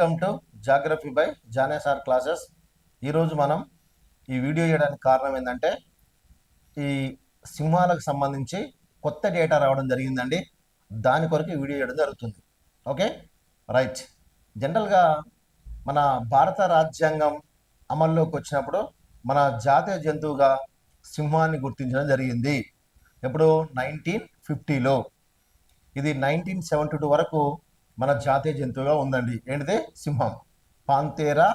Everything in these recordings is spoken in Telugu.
Welcome to geography by Janesar classes ఈరోజు మనం ఈ వీడియో చేయడానికి కారణం ఏంటంటే ఈ సింహాలకు సంబంధించి కొత్త డేటా రావడం జరిగిందండి. దాని కొరకు వీడియో చేయడం జరుగుతుంది. ఓకే రైట్ జనరల్గా మన భారత రాజ్యాంగం అమల్లోకి వచ్చినప్పుడు మన జాతీయ జంతువుగా సింహాన్ని గుర్తించడం జరిగింది. ఎప్పుడు? నైన్టీన్ ఫిఫ్టీలో ఇది నైన్టీన్ సెవెంటీ టూ వరకు మన జాతీయ జంతువుగా ఉందండి. ఏంటిది? సింహం. పాంతేరా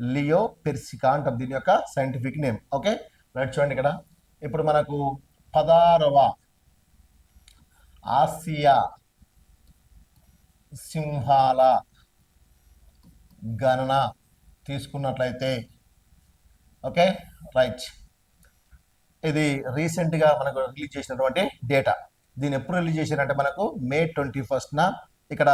లియో పెర్సికా అంటాం దీని యొక్క సైంటిఫిక్ నేమ్. ఓకే? రైట్ చూడండి ఇక్కడ. ఇప్పుడు మనకు పదారవ ఆసియా సింహాల గణన తీసుకున్నట్లయితే. ఓకే? రైట్. ఇది రీసెంట్గా మనకు రిలీజ్ చేసినటువంటి డేటా. దీన్ని ఎప్పుడు రిలీజ్ చేశారంటే మనకు మే ట్వంటీ ఫస్ట్న. ఇక్కడ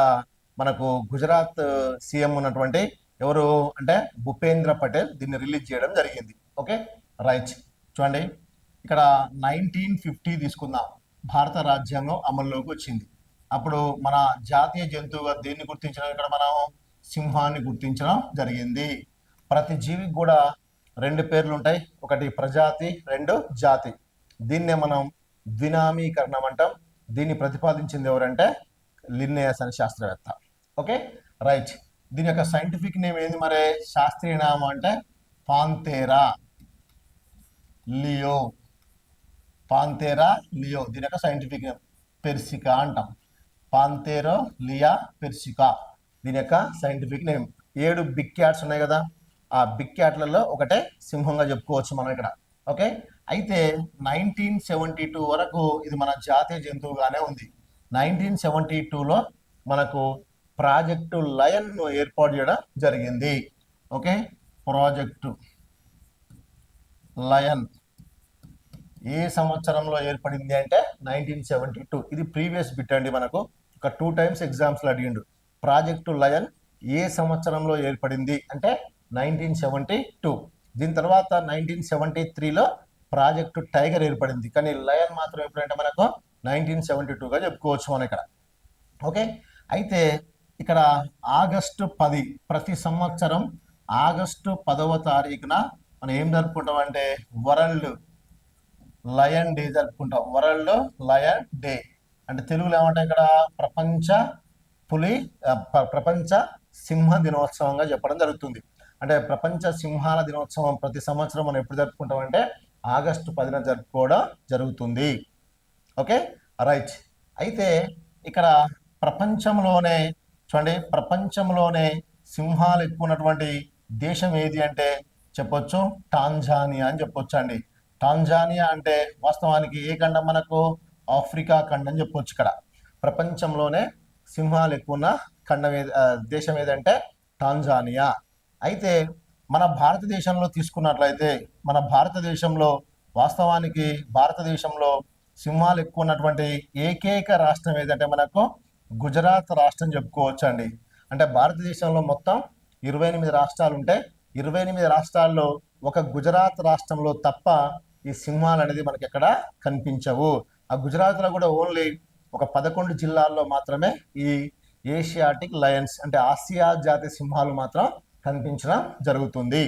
మనకు గుజరాత్ సీఎం ఉన్నటువంటి ఎవరు అంటే భూపేంద్ర పటేల్ దీన్ని రిలీజ్ చేయడం జరిగింది. ఓకే? రైట్. చూడండి. ఇక్కడ నైన్టీన్ ఫిఫ్టీ తీసుకుందాం. భారత రాజ్యాంగం అమల్లోకి వచ్చింది. అప్పుడు మన జాతీయ జంతువుగా దేన్ని గుర్తించడం ఇక్కడ మనం సింహాన్ని గుర్తించడం జరిగింది. ప్రతి జీవికి కూడా రెండు పేర్లు ఉంటాయి. ఒకటి ప్రజాతి రెండు జాతి. దీన్నే మనం ద్వినామీకరణం అంటాం. దీన్ని ప్రతిపాదించింది ఎవరంటే లిన్నేయస్ అనే శాస్త్రవేత్త. ఓకే? రైట్. దీని యొక్క సైంటిఫిక్ నేమ్ ఏంది మరి? శాస్త్రీయ నామం అంటే పాంతేరా లియో. Panthera Leo. దీని యొక్క సైంటిఫిక్ నేమ్ పెర్సికా అంటాం. పాంతేరో లియా పెర్సికా. దీని యొక్క సైంటిఫిక్ నేమ్. ఏడు బిగ్ క్యాట్స్ ఉన్నాయి కదా? ఆ బిగ్ క్యాట్లలో ఒకటే సింహంగా చెప్పుకోవచ్చు మనం ఇక్కడ. ఓకే? అయితే నైన్టీన్ సెవెంటీ టూ వరకు ఇది మన జాతీయ జంతువుగానే ఉంది. నైన్టీన్ సెవెంటీ టూలో మనకు ప్రాజెక్టు లయన్ను ఏర్పాటు చేయడం జరిగింది. ఓకే? ప్రాజెక్టు లయన్ ఏ సంవత్సరంలో ఏర్పడింది అంటే నైన్టీన్ సెవెంటీ టూ. ఇది ప్రీవియస్ బిట్ అండి మనకు. ఒక టూ టైమ్స్ ఎగ్జామ్స్లో అడిగిండు. ప్రాజెక్టు లయన్ ఏ సంవత్సరంలో ఏర్పడింది అంటే నైన్టీన్ సెవెంటీ టూ. దీని తర్వాత నైన్టీన్ సెవెంటీ త్రీలో ప్రాజెక్టు టైగర్ ఏర్పడింది. కానీ లయన్ మాత్రం ఎప్పుడంటే మనకు నైన్టీన్ సెవెంటీ టూగా చెప్పుకోవచ్చు మనం ఇక్కడ. ఓకే? అయితే ఇక్కడ ఆగస్టు పది ప్రతి సంవత్సరం ఆగస్టు పదవ తారీఖున మనం ఏం జరుపుకుంటాం అంటే వరల్డ్ లయన్ డే జరుపుకుంటాం. వరల్డ్ లయన్ డే అంటే తెలుగులో ఏమంటే ఇక్కడ? ప్రపంచ పులి ప్రపంచ సింహ దినోత్సవంగా చెప్పడం జరుగుతుంది. అంటే ప్రపంచ సింహాల దినోత్సవం ప్రతి సంవత్సరం మనం ఎప్పుడు జరుపుకుంటాం అంటే ఆగస్టు పదిన జరుపుకోవడం జరుగుతుంది. ఓకే? రైట్. అయితే ఇక్కడ ప్రపంచంలోనే చూడండి ప్రపంచంలోనే సింహాలు ఎక్కువ ఉన్నటువంటి దేశం ఏది అంటే చెప్పొచ్చు టాంజానియా అని చెప్పొచ్చు అండి టాంజానియా అంటే వాస్తవానికి ఏ ఖండం మనకు? ఆఫ్రికా ఖండం చెప్పొచ్చు ఇక్కడ. ప్రపంచంలోనే సింహాలు ఎక్కువ ఉన్న ఖండం ఏది దేశం ఏదంటే టాంజానియా. అయితే మన భారతదేశంలో తీసుకున్నట్లయితే మన భారతదేశంలో వాస్తవానికి భారతదేశంలో సింహాలు ఎక్కువ ఉన్నటువంటి ఏకైక రాష్ట్రం ఏదంటే మనకు గుజరాత్ రాష్ట్రం చెప్పుకోవచ్చు అండి అంటే భారతదేశంలో మొత్తం ఇరవై ఎనిమిది రాష్ట్రాలు ఉంటాయి ఇరవై ఎనిమిది రాష్ట్రాల్లో ఒక గుజరాత్ రాష్ట్రంలో తప్ప ఈ సింహాలు అనేది మనకి ఎక్కడ కనిపించవు. ఆ గుజరాత్లో కూడా ఓన్లీ ఒక పదకొండు జిల్లాల్లో మాత్రమే ఈ ఏషియాటిక్ లయన్స్ అంటే ఆసియా జాతి సింహాలు మాత్రం కనిపించడం జరుగుతుంది.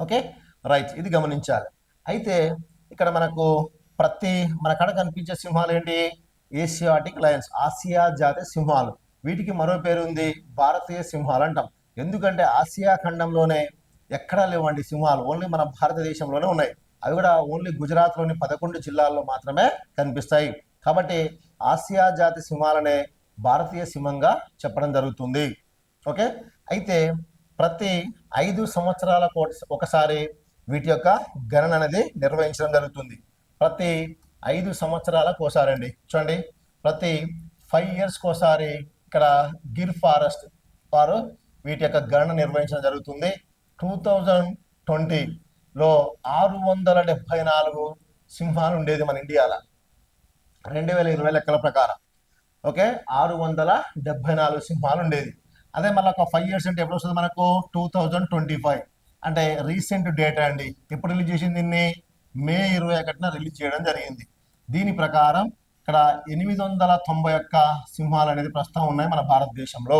ఓకే? రైట్. ఇది గమనించాలి. అయితే ఇక్కడ మనకు ప్రతి మన కాడ కనిపించే సింహాలు ఏంటి? ఏషియాటిక్ లయన్స్ ఆసియా జాతి సింహాలు. వీటికి మరో పేరు ఉంది భారతీయ సింహాలు అంటాం. ఎందుకంటే ఆసియా ఖండంలోనే ఎక్కడా లేవండి సింహాలు. ఓన్లీ మన భారతదేశంలోనే ఉన్నాయి. అవి కూడా ఓన్లీ గుజరాత్లోని పదకొండు జిల్లాల్లో మాత్రమే కనిపిస్తాయి. కాబట్టి ఆసియా జాతి సింహాలనే భారతీయ సింహంగా చెప్పడం జరుగుతుంది. ఓకే? అయితే ప్రతి ఐదు సంవత్సరాల ఒకసారి వీటి యొక్క గణన అనేది నిర్వహించడం జరుగుతుంది. ప్రతి ఐదు సంవత్సరాలకు కోసారండి. చూడండి ప్రతి ఫైవ్ ఇయర్స్కి ఒకసారి ఇక్కడ గిర్ ఫారెస్ట్ వారు వీటి యొక్క గణన నిర్వహించడం జరుగుతుంది. టూ థౌజండ్ ట్వంటీలో ఆరు వందల డెబ్బై నాలుగు సింహాలు ఉండేది మన ఇండియాలో. రెండు వేల ఇరవై లెక్కల ప్రకారం. ఓకే ఆరు వందల డెబ్బై నాలుగు సింహాలు ఉండేది. అదే మళ్ళీ ఒక ఫైవ్ ఇయర్స్ అంటే ఎప్పుడు వస్తుంది మనకు? టూ థౌజండ్ ట్వంటీ ఫైవ్ అంటే రీసెంట్ డేటా అండి. ఎప్పుడు రిలీజ్ చేసింది దీన్ని? మే ఇరవై ఒకటిన రిలీజ్ చేయడం జరిగింది. దీని ప్రకారం ఇక్కడ ఎనిమిది వందల తొంభై ఒక్క సింహాలు అనేది ప్రస్తుతం ఉన్నాయి మన భారతదేశంలో.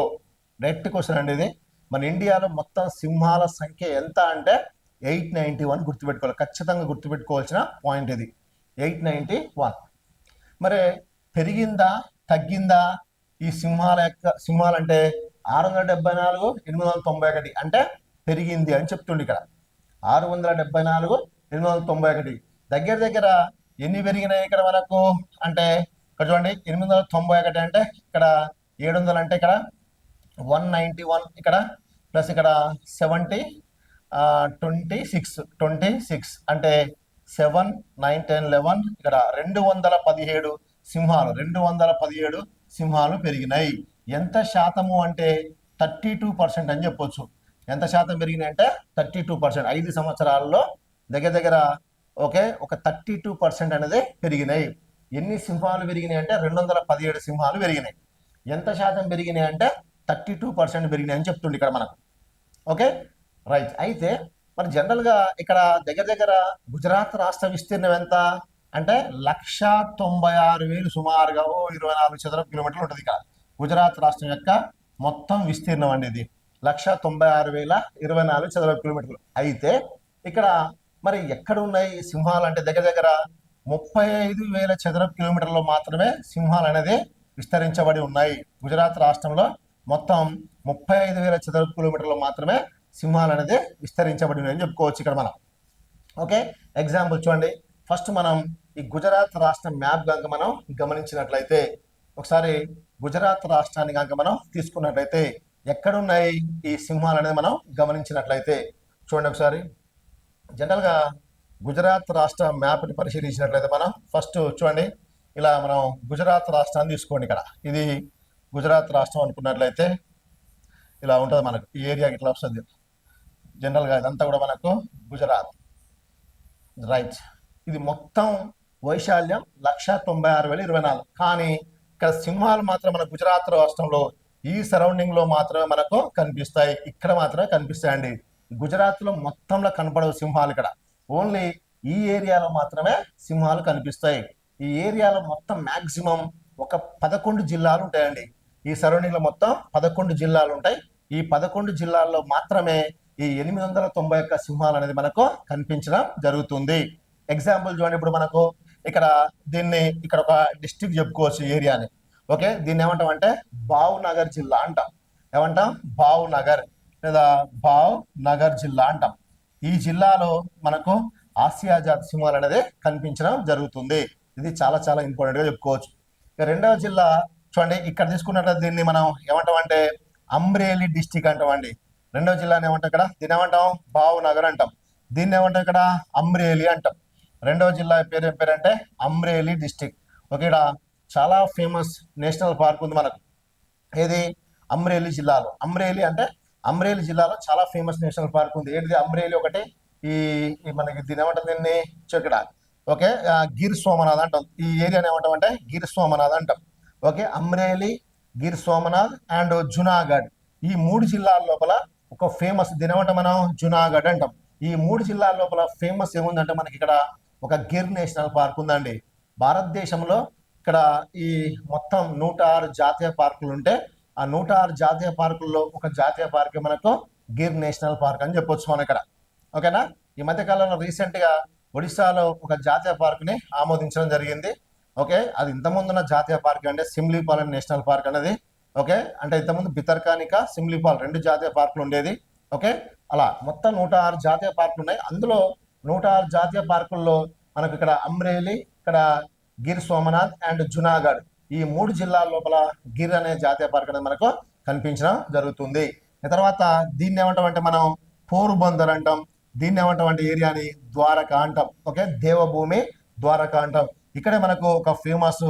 డైరెక్ట్ క్వశ్చన్ అండి ఇది మన ఇండియాలో మొత్తం సింహాల సంఖ్య ఎంత అంటే ఎయిట్ నైంటీ వన్ గుర్తుపెట్టుకోవాలి. ఖచ్చితంగా గుర్తుపెట్టుకోవాల్సిన పాయింట్ ఇది. Eight ninety one. మరి పెరిగిందా తగ్గిందా? ఈ సింహాల యొక్క సింహాలు అంటే ఆరు వందల డెబ్బై నాలుగు ఎనిమిది వందల తొంభై ఒకటి అంటే పెరిగింది అని చెప్తుండే ఇక్కడ. ఆరు వందల డెబ్బై నాలుగు ఎనిమిది వందల తొంభై ఒకటి. దగ్గర దగ్గర ఎన్ని పెరిగినాయి ఇక్కడ మనకు? అంటే ఇక్కడ చూడండి ఎనిమిది వందల తొంభై ఒకటి అంటే ఇక్కడ ఏడు వందలు అంటే ఇక్కడ వన్ నైంటీ వన్ ఇక్కడ ప్లస్ ఇక్కడ seventy twenty six twenty six అంటే సెవెన్ నైన్ టెన్ లెవెన్ ఇక్కడ రెండు వందల పదిహేడు సింహాలు రెండు వందల పదిహేడు సింహాలు పెరిగినాయి. ఎంత శాతము అంటే థర్టీ టూ పర్సెంట్ అని చెప్పొచ్చు. ఎంత శాతం పెరిగినాయి అంటే థర్టీ టూ పర్సెంట్. ఐదు సంవత్సరాల్లో దగ్గర దగ్గర ఓకే ఒక థర్టీ టూ పర్సెంట్ అనేది పెరిగినాయి. ఎన్ని సింహాలు పెరిగినాయి అంటే రెండు వందల పదిహేడు సింహాలు పెరిగినాయి. ఎంత శాతం పెరిగినాయి అంటే థర్టీ టూ పర్సెంట్ పెరిగినాయి అని చెప్తుంది ఇక్కడ మనకు. ఓకే? రైట్. అయితే మరి జనరల్గా ఇక్కడ దగ్గర దగ్గర గుజరాత్ రాష్ట్ర విస్తీర్ణం ఎంత? అంటే లక్ష తొంభై ఆరు వేలు సుమారుగా ఓ ఇరవై నాలుగు చదరపు కిలోమీటర్లు ఉంటుంది ఇక్కడ. గుజరాత్ రాష్ట్రం యొక్క మొత్తం విస్తీర్ణం అనేది లక్ష తొంభై ఆరు వేల ఇరవై నాలుగు చదరపు కిలోమీటర్లు. అయితే ఇక్కడ మరి ఎక్కడ ఉన్నాయి ఈ సింహాలు అంటే దగ్గర దగ్గర ముప్పై ఐదు వేల చదరపు కిలోమీటర్లు మాత్రమే సింహాలు అనేది విస్తరించబడి ఉన్నాయి. గుజరాత్ రాష్ట్రంలో మొత్తం ముప్పై ఐదు వేల చదరపు కిలోమీటర్లు మాత్రమే సింహాలు అనేది విస్తరించబడి ఉన్నాయని చెప్పుకోవచ్చు ఇక్కడ మనం. ఓకే? ఎగ్జాంపుల్ చూడండి. ఫస్ట్ మనం ఈ గుజరాత్ రాష్ట్రం మ్యాప్ కనుక మనం గమనించినట్లయితే ఒకసారి గుజరాత్ రాష్ట్రాన్ని కనుక మనం తీసుకున్నట్లయితే ఎక్కడున్నాయి ఈ సింహాలు అనేది మనం గమనించినట్లయితే చూడండి ఒకసారి. జనరల్గా గుజరాత్ రాష్ట్ర మ్యాప్ని పరిశీలించినట్లయితే మనం ఫస్ట్ చూడండి. ఇలా మనం గుజరాత్ రాష్ట్రాన్ని తీసుకోండి ఇక్కడ. ఇది గుజరాత్ రాష్ట్రం అనుకున్నట్లయితే ఇలా ఉంటుంది మనకు. ఈ ఏరియా ఇట్లా వస్తుంది. జనరల్గా ఇదంతా కూడా మనకు గుజరాత్. రైట్. ఇది మొత్తం వైశాల్యం లక్ష తొంభై ఆరు వేల ఇరవై నాలుగు. కానీ ఇక్కడ సింహాలు మాత్రం మన గుజరాత్ రాష్ట్రంలో ఈ సరౌండింగ్లో మాత్రమే మనకు కనిపిస్తాయి. ఇక్కడ మాత్రమే కనిపిస్తాయండి. గుజరాత్లో మొత్తంలో కనపడవు సింహాలు ఇక్కడ. ఓన్లీ ఈ ఏరియాలో మాత్రమే సింహాలు కనిపిస్తాయి. ఈ ఏరియాలో మొత్తం మ్యాక్సిమం ఒక పదకొండు జిల్లాలు ఉంటాయండి. ఈ సరౌండింగ్లో మొత్తం పదకొండు జిల్లాలు ఉంటాయి. ఈ పదకొండు జిల్లాల్లో మాత్రమే ఈ ఎనిమిది వందల తొంభై ఒక్క సింహాలు అనేది మనకు కనిపించడం జరుగుతుంది. ఎగ్జాంపుల్ చూడండి ఇప్పుడు మనకు ఇక్కడ దీన్ని ఇక్కడ ఒక డిస్టిక్ చెప్పుకోవచ్చు ఏరియాని. ఓకే దీన్ని ఏమంటాం అంటే బావునగర్ జిల్లా అంటాం. ఏమంటాం? బావునగర్. లేదా బావ్ నగర్ జిల్లా అంటాం. ఈ జిల్లాలో మనకు ఆసియా జాతి సింహాలు అనేది కనిపించడం జరుగుతుంది. ఇది చాలా చాలా ఇంపార్టెంట్గా చెప్పుకోవచ్చు రెండవ జిల్లా చూడండి ఇక్కడ తీసుకున్నట్లయితే దీన్ని మనం ఏమంటాం అంటే అమ్రేలి డిస్టిక్ అంటామండి. అండి రెండవ జిల్లాని ఏమంటాం ఇక్కడ? దీన్ని ఏమంటాం? బావు నగర్ అంటాం. దీన్ని ఏమంటాం ఇక్కడ? అమ్రేలి అంటాం. రెండవ జిల్లా పేరు ఏం పేరు అంటే అమ్రేలి డిస్టిక్. ఓకే ఇక్కడ చాలా ఫేమస్ నేషనల్ పార్క్ ఉంది మనకు. ఏది? అమ్రేలి జిల్లాలో. అమ్రేలి అంటే అమ్రేలి జిల్లాలో చాలా ఫేమస్ నేషనల్ పార్క్ ఉంది. ఏంటిది? అమ్రేలి ఒకటి. ఈ మనకి దీని ఏమంటారు దీన్ని? ఇక్కడ ఓకే? గిర్ సోమనాథ్ అంటాం. ఈ ఏరియాని ఏమంటాం అంటే గిర్ సోమనాథ్ అంటాం. ఓకే? అమ్రేలి గిర్ సోమనాథ్ అండ్ జునాగఢ్. ఈ మూడు జిల్లాల లోపల ఒక ఫేమస్ దీని ఏమంటాం మనం? జునాగఢ్ అంటాం. ఈ మూడు జిల్లాల లోపల ఫేమస్ ఏముందంటే మనకి ఇక్కడ ఒక గిర్ నేషనల్ పార్క్ ఉందండి. భారతదేశంలో ఇక్కడ ఈ మొత్తం నూట ఆరు జాతీయ పార్కులు ఉంటే ఆ నూట ఆరు జాతీయ పార్కుల్లో ఒక జాతీయ పార్క్ మనకు గిర్ నేషనల్ పార్క్ అని చెప్పొచ్చు మనం ఇక్కడ. ఓకేనా? ఈ మధ్య కాలంలో రీసెంట్గా ఒడిశాలో ఒక జాతీయ పార్క్ని ఆమోదించడం జరిగింది. ఓకే? అది ఇంతకుముందున్న జాతీయ పార్క్ అంటే సిమ్లీపాల్ అండ్ నేషనల్ పార్క్ అనేది ఓకే? అంటే ఇంతకుముందు బితర్కానిక సిమ్లీపాల్ రెండు జాతీయ పార్కులు ఉండేది. ఓకే? అలా మొత్తం నూట ఆరు జాతీయ పార్కులు ఉన్నాయి. అందులో నూట ఆరు జాతీయ పార్కుల్లో మనకు ఇక్కడ అమ్రేలి ఇక్కడ గిర్ సోమనాథ్ అండ్ జునాగఢ్ ఈ మూడు జిల్లాల లోపల గిర్ అనే జాతీయ పార్క్ అనేది మనకు కనిపించడం జరుగుతుంది. తర్వాత దీన్ని ఏమంటాం అంటే మనం పోరుబందర్ అంటాం. దీన్ని ఏమంటాం అంటే ఏరియాని ద్వారక అంటాం ఓకే? దేవభూమి ద్వారక అంటాం ఇక్కడే మనకు ఒక ఫేమస్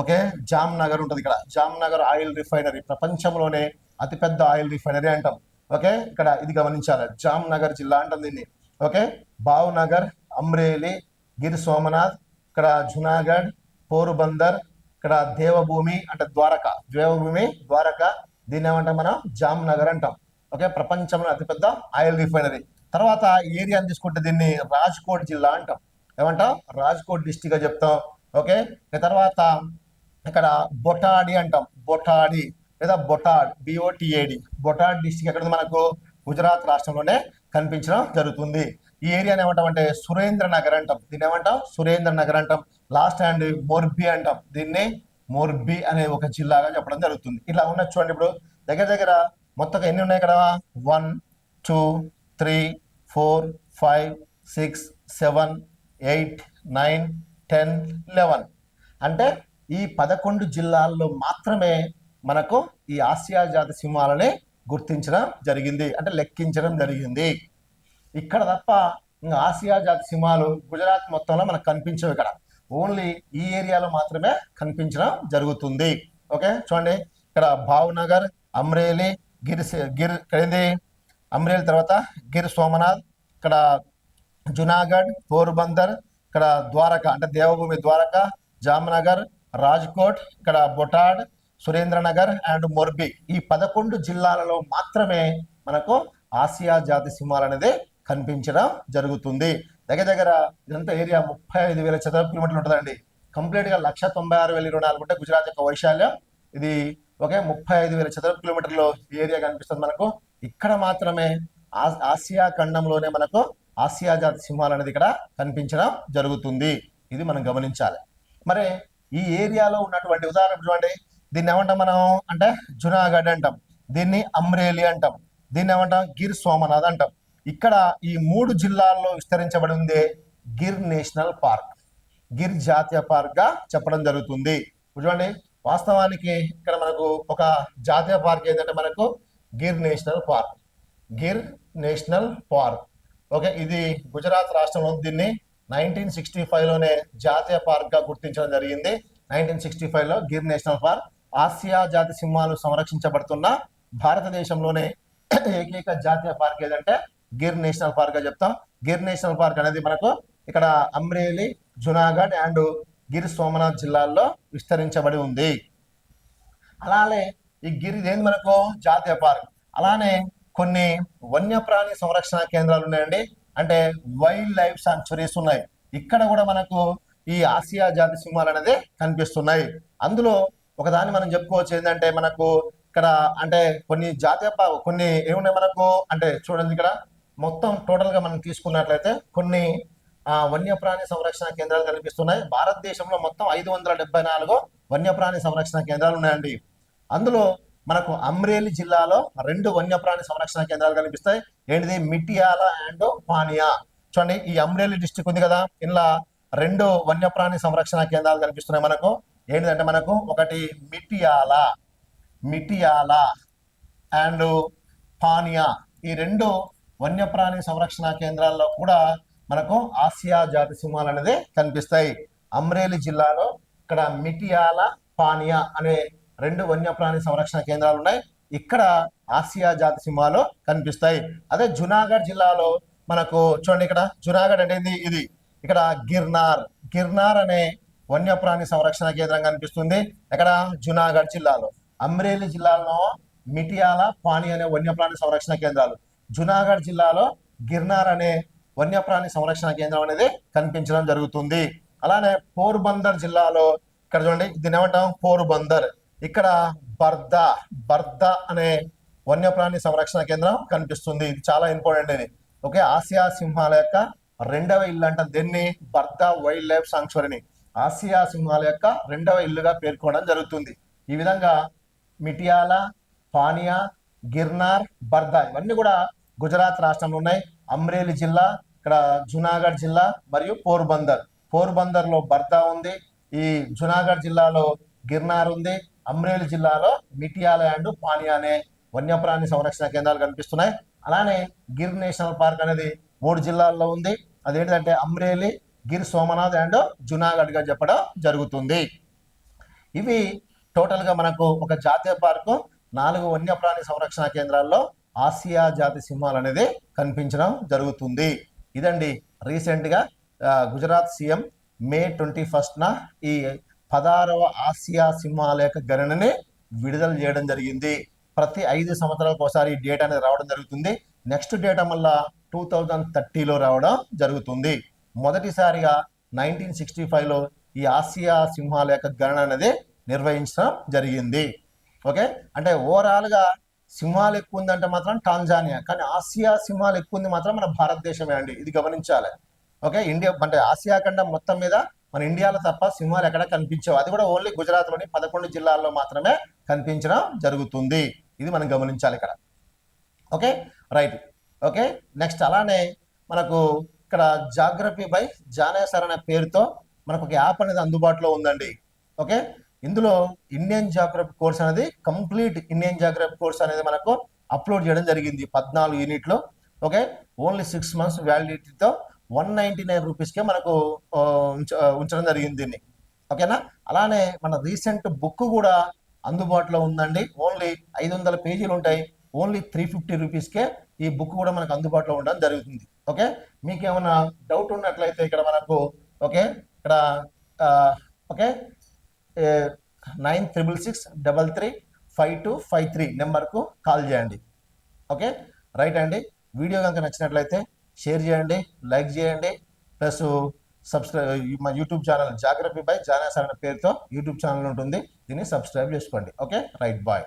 ఓకే? జామ్ నగర్ ఉంటుంది ఇక్కడ. జామ్ నగర్ ఆయిల్ రిఫైనరీ ప్రపంచంలోనే అతిపెద్ద ఆయిల్ రిఫైనరీ అంటాం. ఓకే? ఇక్కడ ఇది గమనించాలి. జామ్ నగర్ జిల్లా అంటాం దీన్ని. ఓకే? భావ్నగర్ అమ్రేలి గిర్ సోమనాథ్ ఇక్కడ జునాగఢ్ పోరుబందర్ ఇక్కడ దేవభూమి అంటే ద్వారక. దేవభూమి ద్వారక దీన్ని ఏమంటాం మనం? జామ్ నగర్ అంటాం. ఓకే? ప్రపంచంలో అతిపెద్ద ఆయిల్ రిఫైనరీ. తర్వాత ఏరియా ఏరియాని తీసుకుంటే దీన్ని రాజ్కోట్ జిల్లా అంటాం. ఏమంటాం? రాజ్కోట్ డిస్టిక్గా చెప్తాం. ఓకే? తర్వాత ఇక్కడ బొటాడి అంటాం. బొటాడి లేదా బొటాడ్ బిఓటిఏడి బొటాడ్ డిస్టిక్ ఎక్కడ మనకు? గుజరాత్ రాష్ట్రంలోనే కనిపించడం జరుగుతుంది. ఈ ఏరియాని ఏమంటాం అంటే సురేంద్ర నగర్ అంటాం. దీన్ని ఏమంటాం? సురేంద్ర నగర్ అంటాం. లాస్ట్ అండ్ మోర్బి అంటాం. దీన్ని మోర్బి అనే ఒక జిల్లాగా చెప్పడం జరుగుతుంది. ఇలా ఉన్న చూడండి ఇప్పుడు. దగ్గర దగ్గర మొత్తం ఎన్ని ఉన్నాయి ఇక్కడ? One two three four five six seven eight nine ten eleven అంటే ఈ పదకొండు జిల్లాల్లో మాత్రమే మనకు ఈ ఆసియా జాతి సింహాలని గుర్తించడం జరిగింది. అంటే లెక్కించడం జరిగింది. ఇక్కడ తప్ప ఇంకా ఆసియా జాతి సింహాలు గుజరాత్ మొత్తంలో మనకు కనిపించవు ఇక్కడ. ఓన్లీ ఈ ఏరియాలో మాత్రమే కనిపించడం జరుగుతుంది. ఓకే చూడండి. ఇక్కడ భావ్నగర్ అమ్రేలి గిర్ గిర్ ఇక్కడ ఏంది అమ్రేలి తర్వాత గిర్ సోమనాథ్ ఇక్కడ జునాగఢ్ పోర్బందర్ ఇక్కడ ద్వారక అంటే దేవభూమి ద్వారక జామ్నగర్ రాజ్కోట్ ఇక్కడ బొటాడ్ సురేంద్రనగర్ అండ్ మొర్బి ఈ పదకొండు జిల్లాలలో మాత్రమే మనకు ఆసియా జాతి సింహాలు అనేది కనిపించడం జరుగుతుంది. దగ్గర దగ్గర ఇదంతా ఏరియా ముప్పై ఐదు వేల చదరపు కిలోమీటర్లు ఉంటుందండి. కంప్లీట్గా లక్ష తొంభై ఆరు వేల ఇరవై నాలుగు ఉంటే గుజరాత్ యొక్క వైశాల్యం. ఇది ఒకే ముప్పై ఐదు వేల చదరపు కిలోమీటర్లు ఏరియా కనిపిస్తుంది మనకు. ఇక్కడ మాత్రమే ఆ- ఆసియా ఖండంలోనే మనకు ఆసియా జాతి సింహాలు అనేది ఇక్కడ కనిపించడం జరుగుతుంది. ఇది మనం గమనించాలి. మరి ఈ ఏరియాలో ఉన్నటువంటి ఉదాహరణ చూడండి. దీన్ని ఏమంటాం మనం? అంటే జునాగఢ్ అంటాం. దీన్ని అమ్రేలి అంటాం. దీన్ని ఏమంటాం? గిర్ సోమనాథ్ అంటాం. ఇక్కడ ఈ మూడు జిల్లాల్లో విస్తరించబడి ఉంది గిర్ నేషనల్ పార్క్. గిర్ జాతీయ పార్క్గా చెప్పడం జరుగుతుంది. చూడండి వాస్తవానికి ఇక్కడ మనకు ఒక జాతీయ పార్క్ ఏంటంటే మనకు Gir national park. Gir national park. Okay ఇది గుజరాత్ రాష్ట్రంలో దీన్ని నైన్టీన్ సిక్స్టీ లోనే జాతీయ పార్క్గా గుర్తించడం జరిగింది. నైన్టీన్ సిక్స్టీ లో గిర్ నేషనల్ పార్క్. ఆసియా జాతి సింహాలు సంరక్షించబడుతున్న భారతదేశంలోనే ఏకైక జాతీయ పార్క్ ఏదంటే గిర్ నేషనల్ పార్క్గా చెప్తాం. గిర్ నేషనల్ పార్క్ అనేది మనకు ఇక్కడ అమ్రేలి జునాగఢ్ అండ్ గిర్ సోమనాథ్ జిల్లాల్లో విస్తరించబడి ఉంది. అలానే ఈ గిర్ ఏంది మనకు? జాతీయ పార్క్. అలానే కొన్ని వన్యప్రాణి సంరక్షణ కేంద్రాలు ఉన్నాయండి. అంటే వైల్డ్ లైఫ్ సాంక్చురీస్ ఉన్నాయి. ఇక్కడ కూడా మనకు ఈ ఆసియా జాతి సింహాలు అనేది కనిపిస్తున్నాయి. అందులో ఒకదాన్ని మనం చెప్పుకోవచ్చు ఏంటంటే మనకు ఇక్కడ అంటే కొన్ని జాతీయ కొన్ని ఏమున్నాయి మనకు? అంటే చూడండి ఇక్కడ. మొత్తం టోటల్గా మనం తీసుకున్నట్లయితే కొన్ని వన్యప్రాణి సంరక్షణ కేంద్రాలు కనిపిస్తున్నాయి. భారతదేశంలో మొత్తం ఐదు వందల డెబ్బై నాలుగు వన్యప్రాణి సంరక్షణ కేంద్రాలు ఉన్నాయండి. అందులో మనకు అమ్రేలి జిల్లాలో రెండు వన్యప్రాణి సంరక్షణ కేంద్రాలు కనిపిస్తాయి. ఏంటిది? మిటియాల అండ్ పానియా. చూడండి ఈ అమ్రేలి డిస్టిక్ ఉంది కదా. ఇలా రెండు వన్యప్రాణి సంరక్షణ కేంద్రాలు కనిపిస్తున్నాయి మనకు. ఏంటిదంటే మనకు ఒకటి మిటియాల మిటియాల అండ్ పానియా. ఈ రెండు వన్యప్రాణి సంరక్షణ కేంద్రాల్లో కూడా మనకు ఆసియా జాతి సింహాలు అనేది కనిపిస్తాయి. అమ్రేలి జిల్లాలో ఇక్కడ మిటియాల పానియా అనే రెండు వన్యప్రాణి సంరక్షణ కేంద్రాలు ఉన్నాయి. ఇక్కడ ఆసియా జాతి సింహాలు కనిపిస్తాయి. అదే జునాగఢ్ జిల్లాలో మనకు చూడండి ఇక్కడ జునాగఢ్ అనేది ఇది ఇక్కడ గిర్నార్. గిర్నార్ అనే వన్యప్రాణి సంరక్షణ కేంద్రం కనిపిస్తుంది ఇక్కడ జునాగఢ్ జిల్లాలో. అమ్రేలి జిల్లాలో మిటియాల పాని అనే వన్యప్రాణి సంరక్షణ కేంద్రాలు. జునాగఢ్ జిల్లాలో గిర్నార్ అనే వన్యప్రాణి సంరక్షణ కేంద్రం అనేది కనిపించడం జరుగుతుంది. అలానే పోర్బందర్ జిల్లాలో ఇక్కడ చూడండి దీన్ని ఏమంటాం? పోర్బందర్. ఇక్కడ బర్దా బర్దా అనే వన్యప్రాణి సంరక్షణ కేంద్రం కనిపిస్తుంది. ఇది చాలా ఇంపార్టెంట్ ఇది. ఓకే ఆసియా సింహాల యొక్క రెండవ ఇల్లు అంట. దీన్ని బర్దా వైల్డ్ లైఫ్ సాంక్చురీని ఆసియా సింహాల యొక్క రెండవ ఇల్లుగా పేర్కొనడం జరుగుతుంది. ఈ విధంగా మిటియాల పానియా గిర్నార్ బర్దా ఇవన్నీ కూడా గుజరాత్ రాష్ట్రంలో ఉన్నాయి. అమ్రేలి జిల్లా ఇక్కడ జునాగఢ్ జిల్లా మరియు పోర్బందర్. పోర్బందర్లో బర్దా ఉంది. ఈ జునాగఢ్ జిల్లాలో గిర్నార్ ఉంది. అమ్రేలి జిల్లాలో మిటియాల అండ్ పానియా అనే వన్యప్రాణి సంరక్షణ కేంద్రాలు కనిపిస్తున్నాయి. అలానే గిర్ నేషనల్ పార్క్ అనేది మూడు జిల్లాల్లో ఉంది. అదేంటంటే అమ్రేలి గిర్ సోమనాథ్ అండ్ జునాగఢ్గా చెప్పడం జరుగుతుంది. ఇవి టోటల్గా మనకు ఒక జాతీయ పార్కు నాలుగు వన్యప్రాణి సంరక్షణ కేంద్రాల్లో ఆసియా జాతి సింహాలు అనేది కనిపించడం జరుగుతుంది. ఇదండి రీసెంట్గా గుజరాత్ సీఎం మే ట్వంటీ ఫస్ట్న ఈ పదహారవ ఆసియా సింహాల యొక్క గణనని విడుదల చేయడం జరిగింది. ప్రతి ఐదు సంవత్సరాలకు ఒకసారి ఈ డేటా అనేది రావడం జరుగుతుంది. నెక్స్ట్ డేటా మళ్ళా టూ థౌజండ్ థర్టీలో రావడం జరుగుతుంది. మొదటిసారిగా నైన్టీన్ సిక్స్టీ ఫైవ్లో ఈ ఆసియా సింహాల యొక్క గణన అనేది నిర్వహించడం జరిగింది. ఓకే? అంటే ఓవరాల్గా సింహాలు ఎక్కువ ఉందంటే మాత్రం టాంజానియా. కానీ ఆసియా సింహాలు ఎక్కువ ఉంది మాత్రం మన భారతదేశమే అండి. ఇది గమనించాలి. ఓకే? ఇండియా అంటే ఆసియా ఖండం మొత్తం మీద మన ఇండియాలో తప్ప సింహాలు ఎక్కడ కనిపించవు. అది కూడా ఓన్లీ గుజరాత్లోని పదకొండు జిల్లాల్లో మాత్రమే కనిపించడం జరుగుతుంది. ఇది మనం గమనించాలి ఇక్కడ. ఓకే? రైట్. ఓకే? నెక్స్ట్ అలానే మనకు ఇక్కడ జాగ్రఫీ బై జానేసర్ అనే పేరుతో మనకు ఒక యాప్ అనేది అందుబాటులో ఉందండి. ఓకే? ఇందులో ఇండియన్ జాగ్రఫీ కోర్స్ అనేది కంప్లీట్ ఇండియన్ జాగ్రఫీ కోర్స్ అనేది మనకు అప్లోడ్ చేయడం జరిగింది పద్నాలుగు యూనిట్లో ఓకే ఓన్లీ సిక్స్ మంత్స్ వ్యాలిడిటీతో వన్ నైంటీ నైన్ రూపీస్కే మనకు ఉంచ ఉంచడం జరిగింది దీన్ని. ఓకేనా అలానే మన రీసెంట్ బుక్ కూడా అందుబాటులో ఉందండి. ఓన్లీ ఐదు వందల పేజీలు ఉంటాయి. ఓన్లీ త్రీ ఫిఫ్టీ రూపీస్కే ఈ బుక్ కూడా మనకు అందుబాటులో ఉండడం జరుగుతుంది. ఓకే మీకు ఏమైనా డౌట్ ఉన్నట్లయితే ఇక్కడ మనకు ఓకే ఇక్కడ okay nine triple six double three five two five three నెంబర్కు కాల్ చేయండి. ఓకే? రైట్ అండి. వీడియో కనుక నచ్చినట్లయితే షేర్ చేయండి లైక్ చేయండి ప్లస్ సబ్స్క్రైబ్ మా YouTube channel geography by Janas అనే పేరుతో యూట్యూబ్ ఛానల్ ఉంటుంది. దీన్ని సబ్స్క్రైబ్ చేసుకోండి. ఓకే? Right bye.